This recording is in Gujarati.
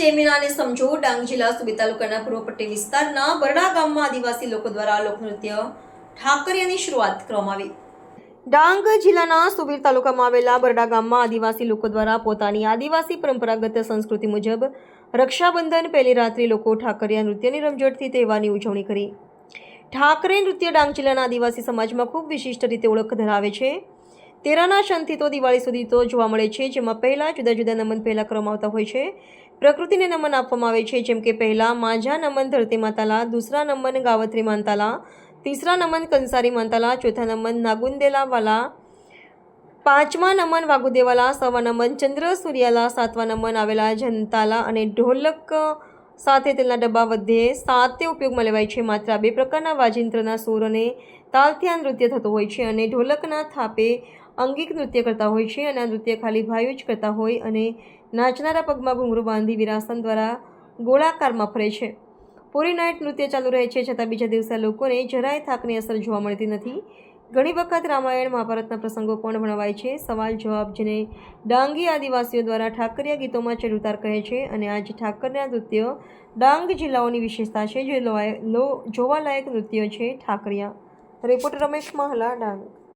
દુનિયાને સમજો, ડાંગ જિલ્લા સુબી તાલુકાના પૂર્વ પટ્ટી વિસ્તારના બરડા ગામમાં આદિવાસી લોકો દ્વારા લોકનૃત્ય ઠાકરિયાની શરૂઆત કરવામાં આવી. ડાંગ જિલ્લાના સુબીર તાલુકામાં આવેલા બરડા ગામમાં આદિવાસી લોકો દ્વારા પોતાની આદિવાસી પરંપરાગત સંસ્કૃતિ મુજબ રક્ષાબંધન પહેલી રાત્રિ લોકો ઠાકરિયા નૃત્યની રમઝટથી તહેવારની ઉજવણી કરી. ઠાકરે નૃત્ય ડાંગ જિલ્લાના આદિવાસી સમાજમાં ખૂબ વિશિષ્ટ રીતે ઓળખ ધરાવે છે. તેરાના શનથી તો દિવાળી સુધી તો જોવા મળે છે, જેમાં પહેલાં જુદા જુદા નમન પહેલાં કરવામાં આવતા હોય છે. પ્રકૃતિને નમન આપવામાં આવે છે, જેમ કે પહેલાં માઝા નમન, ધરતી માતાલા, દૂસરા નમન ગાવત્રી માનતાલા તીસરા નમન કંસારી માનતાલા ચોથા નમન નાગુંદેલા વાલા પાંચમા નમન વાગુદેવાલા સવા નમન ચંદ્ર સૂર્યાલા સાતમા નમન આવેલા જનતાલા અને ઢોલક સાથે તેલના ડબ્બા વધે સાતે ઉપયોગમાં લેવાય છે. માત્ર બે પ્રકારના વાજિંત્રના સૂર તાલથી આ નૃત્ય થતું હોય છે અને ઢોલકના થાપે અંગિક નૃત્ય કરતા હોય છે અને આ નૃત્ય ખાલી ભાઈઓ જ કરતા હોય અને નાચનારા પગમાં ઘૂંઘરું બાંધી વિરાસન દ્વારા ગોળાકારમાં ફરે છે. પૂરી નાઇટ નૃત્ય ચાલુ રહે છે છતાં બીજા દિવસે લોકોને જરાય થાકની અસર જોવા મળતી નથી. ઘણી વખત રામાયણ, મહાભારતના પ્રસંગો પણ ભણવાય છે. સવાલ જવાબ જેને ડાંગી આદિવાસીઓ દ્વારા ઠાકરિયા ગીતોમાં ચડુતાર કહે છે અને આજે ઠાકરના નૃત્ય ડાંગ જિલ્લાઓની વિશેષતા છે જે લો, જોવાલાયક નૃત્ય છે ઠાકરિયા. રિપોર્ટ રમેશ મહલા, ડાંગ.